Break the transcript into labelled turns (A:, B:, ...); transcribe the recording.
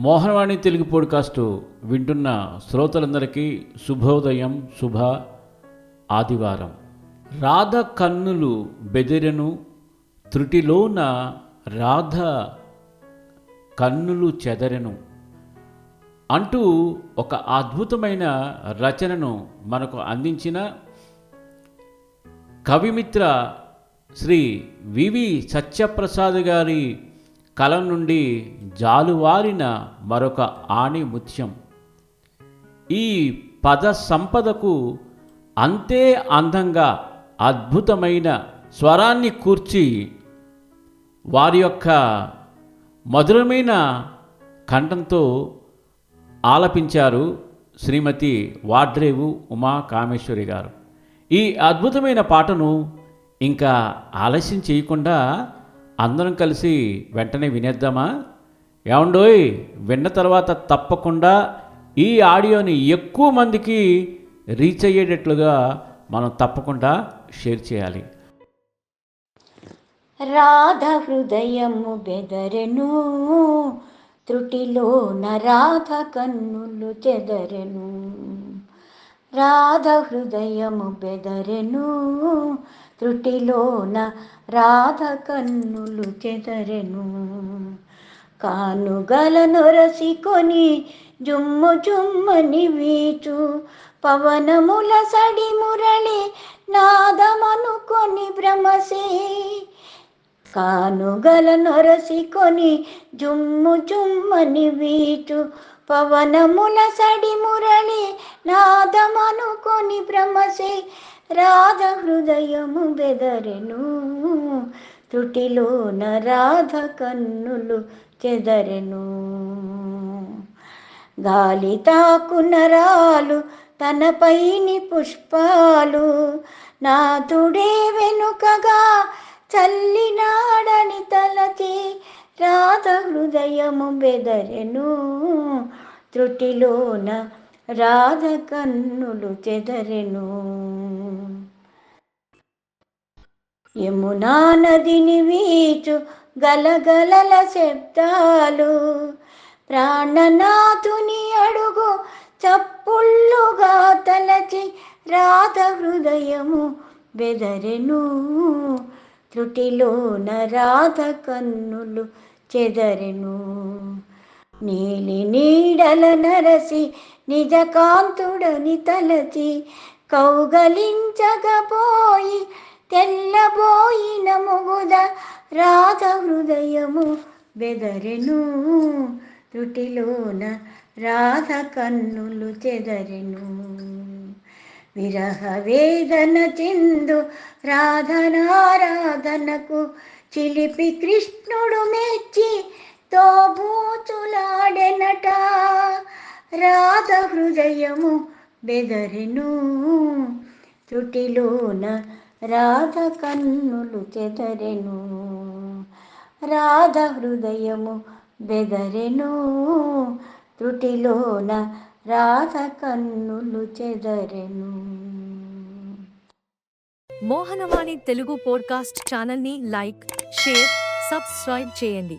A: మోహనవాణి తెలుగు పోడ్కాస్టు వింటున్న శ్రోతలందరికీ శుభోదయం శుభ ఆదివారం. రాధ కన్నులు బెదిరెను త్రుటిలోన రాధ కన్నులు చెదరెను అంటూ ఒక అద్భుతమైన రచనను మనకు అందించిన కవిమిత్ర శ్రీ వివి సత్యప్రసాద్ గారి కలం నుండి జాలువారిన మరొక ఆణి ముత్యం ఈ పద సంపదకు అంతే అందంగా అద్భుతమైన స్వరాన్ని కూర్చి వారి యొక్క మధురమైన కంఠంతో ఆలపించారు శ్రీమతి వాడ్రేవు ఉమా కామేశ్వరి గారు. ఈ అద్భుతమైన పాటను ఇంకా ఆలస్యం చేయకుండా అందరం కలిసి వెంటనే వినేద్దామా? ఏమండోయ్ విన్న తర్వాత తప్పకుండా ఈ ఆడియోని ఎక్కువ మందికి రీచ్ అయ్యేటట్లుగా మనం తప్పకుండా షేర్ చేయాలి.
B: రాధ హృదయము బెదరెను త్రుటిలో రాధ కన్నులు చెదరెను. రాధ హృదయము బెదరెను త్రుటిలోన రాధ కన్నులు చెదరెను. కానుగలను రసికొని జుమ్ము జుమ్మని వీచు. పవనముల సడి మురళి నాదమనుకొని భ్రమసే. కానుగల నొరసికొని జుమ్ము జుమ్మని వీచు. పవనముల సడి మురళి నాదమనుకొని భ్రమసే రాధ హృదయము బెదరెను. త్రుటిలోన రాధ కన్నులు చెదరెను. గాలి తాకునరాలు తనపైని పుష్పాలు. నాతుడే వెనుకగా చల్లినాడని తలచి రాధ హృదయము బెదరెను. త్రుటిలోన రాధ కన్నులు చెదరెను. యమునా నదిని వీచు గలగలల శబ్దాలు ప్రాణనాథుని అడుగు చప్పుళ్ళుగా తలచి రాధ హృదయము బెదరెను. త్రుటిలోన రాధ కన్నులు చెదరెను. నీలి నీడల నరసి నిజ కాంతుడని తలచి కౌగలించగపోయి తెల్లబోయిన ముగుద రాధ హృదయము బెదరెను. త్రుటిలోన రాధ కన్నులు చెదరెను. విరహ వేదన చిందు రాధనారాధనకు చిలిపి కృష్ణుడు మెచ్చి తోబూచులాడెనట రాధ హృదయము బెదరెను. త్రుటిలోన రాధ కన్నులు చెదరెను. రాధ హృదయము బెదరెను. త్రుటిలోన రాధ కన్నులు చెదరెను.
C: మోహనవాణి తెలుగు పోడ్కాస్ట్ ఛానల్ని లైక్ షేర్ సబ్స్క్రైబ్ చేయండి.